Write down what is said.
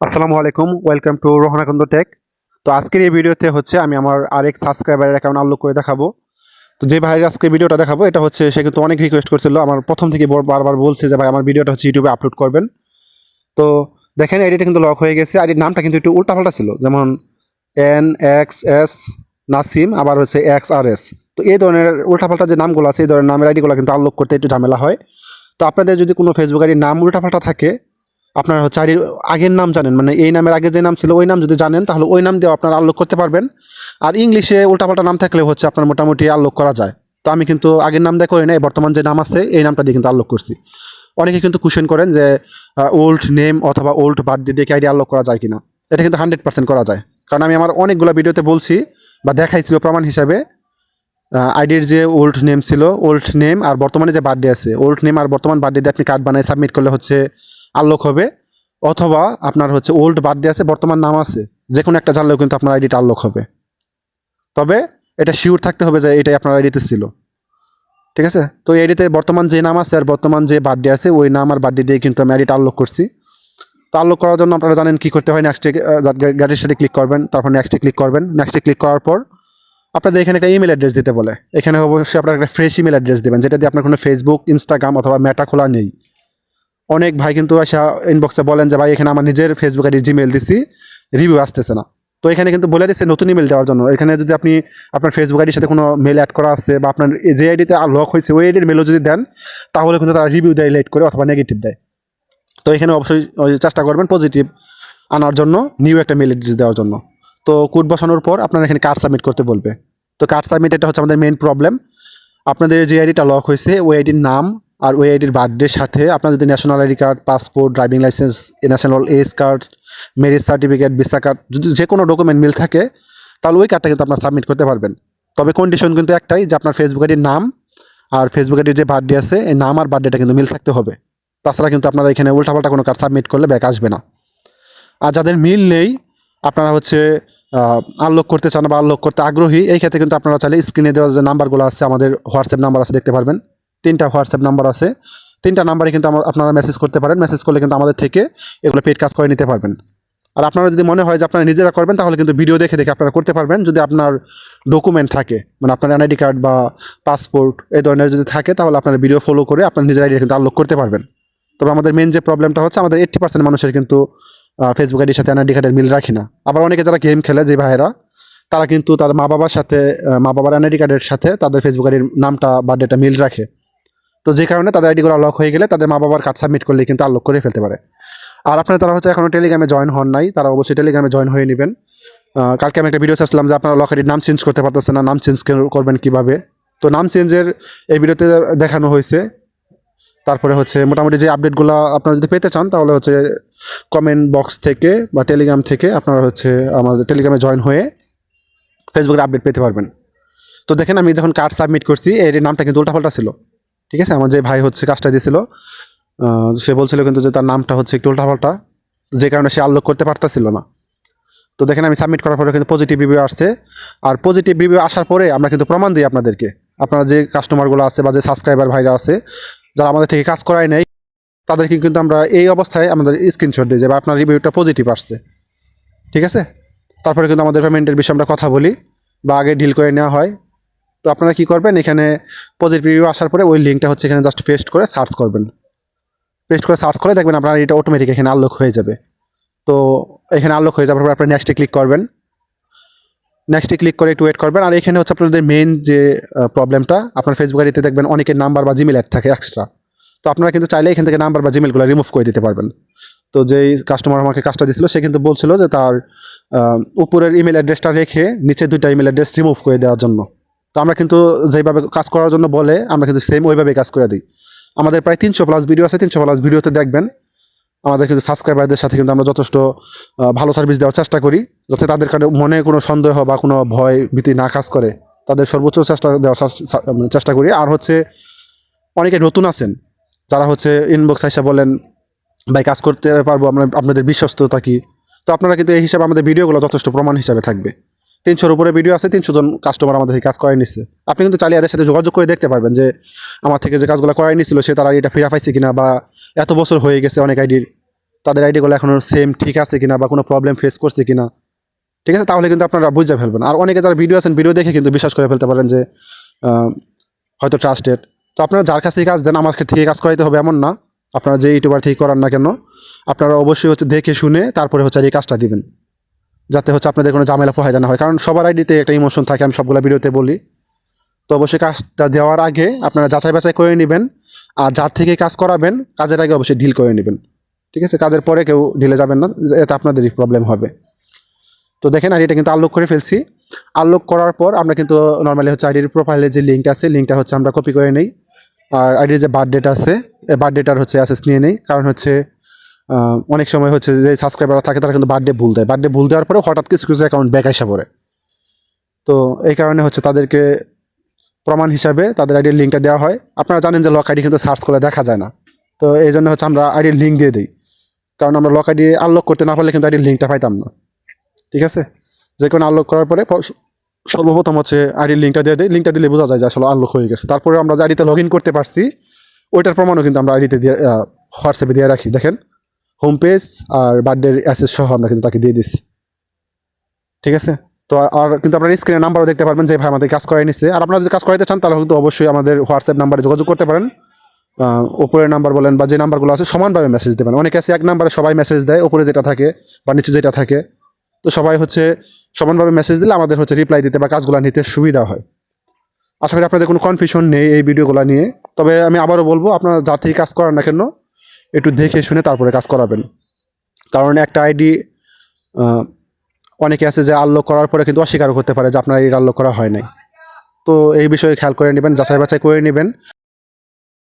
আসসালামু আলাইকুম welcome to রোহনাকন্দ take তো আজকের এই ভিডিওতে হচ্ছে আমি আমার আরেক সাবস্ক্রাইবারের অ্যাকাউন্ট আনলক করে দেখাবো। তো যে ভাইয়ের আজকে ভিডিওটা দেখাবো, এটা হচ্ছে সে কিন্তু অনেক রিকোয়েস্ট করছিল। আমার প্রথম থেকে বারবার বলছে যে, ভাই, আমার ভিডিওটা হচ্ছে ইউটিউবে আপলোড করবেন। তো দেখেন আইডিটা কিন্তু লক হয়ে গেছে। আইডির নামটা কিন্তু একটু উল্টাপাল্টা ছিল। যেমন এন এক্স এস নাসিম আবার হচ্ছে এক্স আর এস তো এই ধরনের উল্টাপাল্টা যে নামগুলো আছে, এই ধরনের নামের আইডিগুলো কিন্তু আনলক করতে একটু ঝামেলা হয়। তো আপনাদের যদি কোনো ফেসবুক আইডির নাম উল্টাপাল্টা থাকে আপনার হচ্ছে আইডির আগের নাম জানেন মানে এই নামের আগে যে নাম ছিল ওই নাম যদি জানেন, তাহলে ওই নাম দিয়ে আপনারা আনলক করতে পারবেন। আর ইংলিশে উল্টাপাল্টা নাম থাকলে হচ্ছে আপনার মোটামুটি আনলক করা যায়। তো আমি কিন্তু আগের নাম দিয়ে করি না বর্তমান যে নাম আছে, এই নামটা দিয়ে কিন্তু আনলক করছি। অনেকে কিন্তু কোশ্চেন করেন যে ওল্ড নেম অথবা ওল্ড বার্থডে দিয়ে আইডি আনলক করা যায় কিনা। এটা কিন্তু হান্ড্রেড পার্সেন্ট করা যায়। কারণ আমি আমার অনেকগুলো ভিডিওতে বলছি বা দেখাইছিল প্রমাণ হিসাবে। আইডির যে ওল্ড নেম ছিল ওল্ড নেম আর বর্তমানে যে বার্থডে আছে ওল্ড নেম আর বর্তমান বার্থডে দিয়ে আপনি কার্ড বানায় সাবমিট করলে হচ্ছে আনলক হবে। অথবা আপনার হচ্ছে ওল্ড বার্থডে আছে, বর্তমান নাম আছে যে কোনো একটা জানলেও কিন্তু আপনার আইডিটা আনলক হবে। তবে এটা শিওর থাকতে হবে যে এটাই আপনার আইডিতে ছিল। ঠিক আছে? তো এই আইডিতে বর্তমান যে নাম আছে আর বর্তমান যে বার্থডে আছে, ওই নাম আর বার্থডে দিয়ে কিন্তু আমি আইডিটা আনলক করছি। তো আনলক করার জন্য আপনারা জানেন কী করতে হয় নেক্সটে গাড়ির সাথে ক্লিক করবেন, তারপর নেক্সটে ক্লিক করবেন। নেক্সটে ক্লিক করার পর আপনাদের এখানে একটা ইমেল অ্যাড্রেস দিতে বলে। এখানে অবশ্যই আপনার একটা ফ্রেশ ইমেল অ্যাড্রেস দেবেন, যেটা দিয়ে আপনার কোনো ফেসবুক ইনস্টাগ্রাম অথবা মেটা খোলা নেই। অনেক ভাই কিন্তু আসা ইনবক্সে বলেন যে, ভাই, এখানে আমার নিজের ফেসবুক আইডির জিমেল দিছি রিভিউ আসতেছে না। তো এখানে কিন্তু বলে দিচ্ছে নতুন ইমেল দেওয়ার জন্য। এখানে যদি আপনি আপনার ফেসবুক আইডির সাথে কোনো মেল অ্যাড করা আছে বা আপনার যে আইডিতে লক হয়েছে, ওই আইডির মেলও যদি দেন, তাহলে কিন্তু তারা রিভিউ দেয় লেট করে অথবা নেগেটিভ দেয়। তো এখানে অবশ্যই চেষ্টা করবেন পজিটিভ আনার জন্য নিউ একটা মেল অ্যাড্রেস দেওয়ার জন্য। তো কোড বসানোর পর আপনারা এখানে কার্ড সাবমিট করতে বলবে। তো কার্ড সাবমিট এটা হচ্ছে আমাদের মেন প্রবলেম আপনাদের যে আইডিটা লক হয়েছে, ওই আইডির নাম আর ওই আইডির বার্থডের সাথে আপনার যদি national ID card passport driving licence national age card marriage certificate visa card যদি যে কোনো ডকুমেন্ট মিল থাকে, তাহলে ওই কার্ডটা কিন্তু আপনার সাবমিট করতে পারবেন। তবে কন্ডিশন কিন্তু একটাই যে আপনার ফেসবুক আইডির নাম আর ফেসবুক আইডির যে বার্থডে আছে, এই নাম আর বার্থডেটা কিন্তু মিল থাকতে হবে। তাছাড়া কিন্তু আপনারা এখানে উল্টাপাল্টা কোনো কার্ড সাবমিট করলে ব্যাক আসবে না। আর যাদের মিল নেই আপনারা হচ্ছে আনলক করতে চান বা আনলক করতে আগ্রহী, এই ক্ষেত্রে কিন্তু আপনারা চাইলে স্ক্রিনে দেওয়া যে নাম্বারগুলো আছে, আমাদের হোয়াটসঅ্যাপ নাম্বার আছে, দেখতে পারবেন। তিনটা হোয়াটসঅ্যাপ নাম্বার আছে। তিনটা নাম্বারে কিন্তু আপনারা মেসেজ করতে পারেন। মেসেজ করলে কিন্তু আমাদের থেকে এগুলো পেড কাজ করে নিতে পারবেন। আর আপনারা যদি মনে হয় যে আপনারা নিজেরা করবেন, তাহলে কিন্তু ভিডিও দেখে দেখে আপনারা করতে পারবেন। যদি আপনার ডকুমেন্ট থাকে মানে আপনার এনআইডি কার্ড বা পাসপোর্ট এই ধরনের যদি থাকে, তাহলে আপনার ভিডিও ফলো করে আপনার নিজের আইডি কিন্তু আনলক করতে পারবেন। তবে আমাদের মেন যে প্রবলেমটা হচ্ছে, আমাদের এইট্টি পার্সেন্ট মানুষের কিন্তু ফেসবুক আইডির সাথে এনআইডি কার্ডের মিল রাখি না। আবার অনেকে যারা গেম খেলে, যে ভাইয়েরা, তারা কিন্তু তার মা বাবার সাথে মা বাবার এনআইডি কার্ডের সাথে তাদের ফেসবুক আইডির নামটা বার্থডেটা মিল রাখে। তো যে কারণে তাদের আইডিগুলো লক হয়ে গেলে তাদের মা বাবার কার্ড সাবমিট করলে কিন্তু আনলক করে ফেলতে পারে। আর আপনারা যারা হচ্ছে এখনও টেলিগ্রামে জয়েন হন নাই, তারা অবশ্যই টেলিগ্রামে জয়েন হয়ে নেবেন। কালকে আমি একটা ভিডিও চাচ্ছিলাম যে আপনারা লক আইডির নাম চেঞ্জ করতে পারতেছেন না, নাম চেঞ্জ করবেন কীভাবে? তো নাম চেঞ্জের এই ভিডিওতে দেখানো হয়েছে। তারপরে হচ্ছে মোটামুটি যে আপডেটগুলো আপনারা যদি পেতে চান, তাহলে হচ্ছে কমেন্ট বক্স থেকে বা টেলিগ্রাম থেকে আপনারা হচ্ছে আমাদের টেলিগ্রামে জয়েন হয়ে ফেসবুকের আপডেট পেতে পারবেন। তো দেখেন, আমি যখন কার্ড সাবমিট করছি এর নামটা কিন্তু উল্টাপাল্টা ছিল, ঠিক আছে? আমার যে ভাই হচ্ছে কাজটা দিয়েছিল সে বলছিল কিন্তু যে তার নামটা হচ্ছে একটু উল্টাপাল্টা, যে কারণে সে আনলক করতে পারতেছিল না। তো দেখেন, আমি সাবমিট করার পরে কিন্তু পজিটিভ রিভিউ আসছে। আর পজিটিভ রিভিউ আসার পরে আমরা কিন্তু প্রমাণ দিই আপনাদেরকে। আপনারা যে কাস্টমারগুলো আছে বা যে সাবস্ক্রাইবার ভাইরা আছে যারা আমাদের থেকে কাজ করায় নেই, তাদেরকে কিন্তু আমরা এই অবস্থায় আমাদের স্ক্রিনশট দিই যে বা আপনার রিভিউটা পজিটিভ আসছে। ঠিক আছে? তারপরে কিন্তু আমাদের পেমেন্টের বিষয়ে আমরা কথা বলি বা আগে ডিল করে নেওয়া হয়। তো আপনারা কি করবেন? এখানে পজিটিভ রিভিউ আসার পরে ওই লিঙ্কটা হচ্ছে এখানে জাস্ট পেস্ট করে সার্চ করবেন। পেস্ট করে সার্চ করে দেখবেন আপনার এটা অটোমেটিক এখানে আনলক হয়ে যাবে। তো এখানে আনলক হয়ে যাওয়ার পর আপনি নেক্সটে ক্লিক করবেন। নেক্সটে ক্লিক করে একটু ওয়েট করবেন। আর এখানে হচ্ছে আপনাদের মেন যে প্রবলেমটা আপনার ফেসবুক আইডিতে দেখবেন অনেকের নাম্বার বা জিমেল অ্যাড থাকে এক্সট্রা তো আপনারা কিন্তু চাইলে এখান থেকে নাম্বার বা জিমেলগুলো রিমুভ করে দিতে পারবেন। তো যেই কাস্টমার আমাকে কাজটা দিছিল, সে কিন্তু বলছিল যে তার উপরের ইমেল অ্যাড্রেসটা রেখে নিচে দুইটা ইমেল অ্যাড্রেস রিমুভ করে দেওয়ার জন্য। তো আমরা কিন্তু যেভাবে কাজ করার জন্য বলে, আমরা কিন্তু সেম ওইভাবে কাজ করে দিই। আমাদের প্রায় তিনশো প্লাস ভিডিও আছে, তিনশো প্লাস ভিডিওতে দেখবেন আমাদের কিন্তু সাবস্ক্রাইবারদের সাথে কিন্তু আমরা যথেষ্ট ভালো সার্ভিস দেওয়ার চেষ্টা করি। যাতে তাদের কারণে মনে কোনো সন্দেহ বা কোনো ভয় ভীতি না কাজ করে। তাদের সর্বোচ্চ চেষ্টা দেওয়ার চেষ্টা করি। আর হচ্ছে, অনেকে নতুন আছেন, যারা হচ্ছে ইনবক্স আইসা বলেন, ভাই, কাজ করতে পারব, আমরা, আপনাদের বিশ্বস্ততা কি? তো আপনারা কিন্তু এই হিসাবে আমাদের ভিডিওগুলো যথেষ্ট প্রমাণ হিসাবে থাকবে। তিনশোর উপরে ভিডিও আছে, তিনশো জন কাস্টমার আমাদের থেকে কাজ করাই নিচ্ছে আপনি কিন্তু চালিয়ে এদের সাথে যোগাযোগ করে দেখতে পারবেন যে, আমার থেকে যে কাজগুলো করাই নিছিল, সে তারা এটা ফিরা পাইছে কিনা? বা এত বছর হয়ে গেছে অনেক আইডির তাদের আইডিগুলো এখনও সেম ঠিক আছে কিনা বা কোনো প্রবলেম ফেস করছে কিনা, ঠিক আছে? তাহলে কিন্তু আপনারা বুঝে ফেলবেন। আর অনেকে যারা ভিডিও আছেন ভিডিও দেখে কিন্তু বিশ্বাস করে ফেলতে পারেন যে হয়তো ট্রাস্টেড তো আপনারা যার কাছেই কাজ দেন, আমার থেকে কাজ করাইতে হবে এমন না। আপনারা যে ইউটিউবার থেকে করান না কেন, আপনারা অবশ্যই হচ্ছে দেখে শুনে তারপরে হচ্ছে আর এই কাজটা দিবেন। যাতে হচ্ছে আপনাদের কোনো ঝামেলা পোহাইতে না হয়। কারণ সবার আইডিতে একটা ইমোশন থাকে, আমি সবগুলো ভিডিওতে বলি। তো অবশ্যই কাজটা দেওয়ার আগে আপনারা যাচাই বাছাই করে নেবেন। আর যার থেকে কাজ করাবেন, কাজের আগে অবশ্যই ঢিল করে নেবেন। ঠিক আছে? কাজের পরে কেউ ঢিলে যাবেন না, এতে আপনাদেরই প্রবলেম হবে। তো দেখেন আইডিটা কিন্তু আনলক করে ফেলছি। আনলক করার পর আমরা কিন্তু নর্মালি হচ্ছে আইডির প্রোফাইলে যে লিঙ্কটা আছে লিঙ্কটা হচ্ছে আমরা কপি করে নেই। আর আইডির যে বার্থডেটা আছে বার্থডেটার হচ্ছে অ্যাসেস নিয়ে নেই। কারণ হচ্ছে অনেক সময় হচ্ছে যে সাবস্ক্রাইবার থাকে, তারা কিন্তু বার্থডে ভুল দেয়। বার্থডে ভুল দেওয়ার পরে হঠাৎ কিছু কিছু অ্যাকাউন্ট ব্যাক আসা পড়ে। তো এই কারণে হচ্ছে তাদেরকে প্রমাণ হিসাবে তাদের আইডির লিঙ্কটা দেওয়া হয়। আপনারা জানেন যে লক আইডি কিন্তু সার্চ করে দেখা যায় না। তো এই জন্য হচ্ছে আমরা আইডির লিঙ্ক দিয়ে দিই। কারণ আমরা লক আইডি আনলক করতে না পারলে কিন্তু আইডির লিঙ্কটা পাইতাম না। ঠিক আছে? যে কোনো আনলক করার পরে সর্বপ্রথম হচ্ছে আইডির লিঙ্কটা দিয়ে দিই। লিঙ্কটা দিলে বোঝা যায় যে আসলে আনলক হয়ে গেছে। তারপরে আমরা যে আইডিতে লগ ইন করতে পারছি, ওইটার প্রমাণও কিন্তু আমরা আইডিতে দিয়ে হোয়াটসঅ্যাপে দিয়ে রাখি। দেখেন হোম পেজ আর বার্থডের অ্যাসেস সহ আমরা কিন্তু তাকে দিয়ে দিচ্ছি ঠিক আছে? তো আর কিন্তু আপনার স্ক্রিনে নাম্বারও দেখতে পারবেন যে ভাই আমাদের কাজ করাই নিচ্ছে আর আপনারা যদি কাজ করাইতে চান, তাহলে কিন্তু অবশ্যই আমাদের হোয়াটসঅ্যাপ নাম্বারে যোগাযোগ করতে পারেন। ওপরের নাম্বার বলেন বা যে নাম্বারগুলো আছে, সমানভাবে মেসেজ দেবেন। অনেকে আছে, এক নাম্বারে সবাই মেসেজ দেয়, উপরে যেটা থাকে বা নিচে যেটা থাকে। তো সবাই হচ্ছে সমানভাবে মেসেজ দিলে আমাদের হচ্ছে রিপ্লাই দিতে বা কাজগুলো নিতে সুবিধা হয়। আশা করি আপনাদের কোনো কনফিউশন নেই এই ভিডিওগুলো নিয়ে। তবে আমি আবারও বলব, আপনারা যা থেকে কাজ করান না কেন, একটু দেখে শুনে তারপরে কাজ করাবেন। কারণ একটা আইডি অনেকে আছে যে আল্লোক করার পরে কিন্তু অস্বীকার করতে পারে যে আপনার আইডি আল্লোক করা হয় নাই। তো এই বিষয়ে খেয়াল করে নেবেন যাচাই বাছাই করে নেবেন।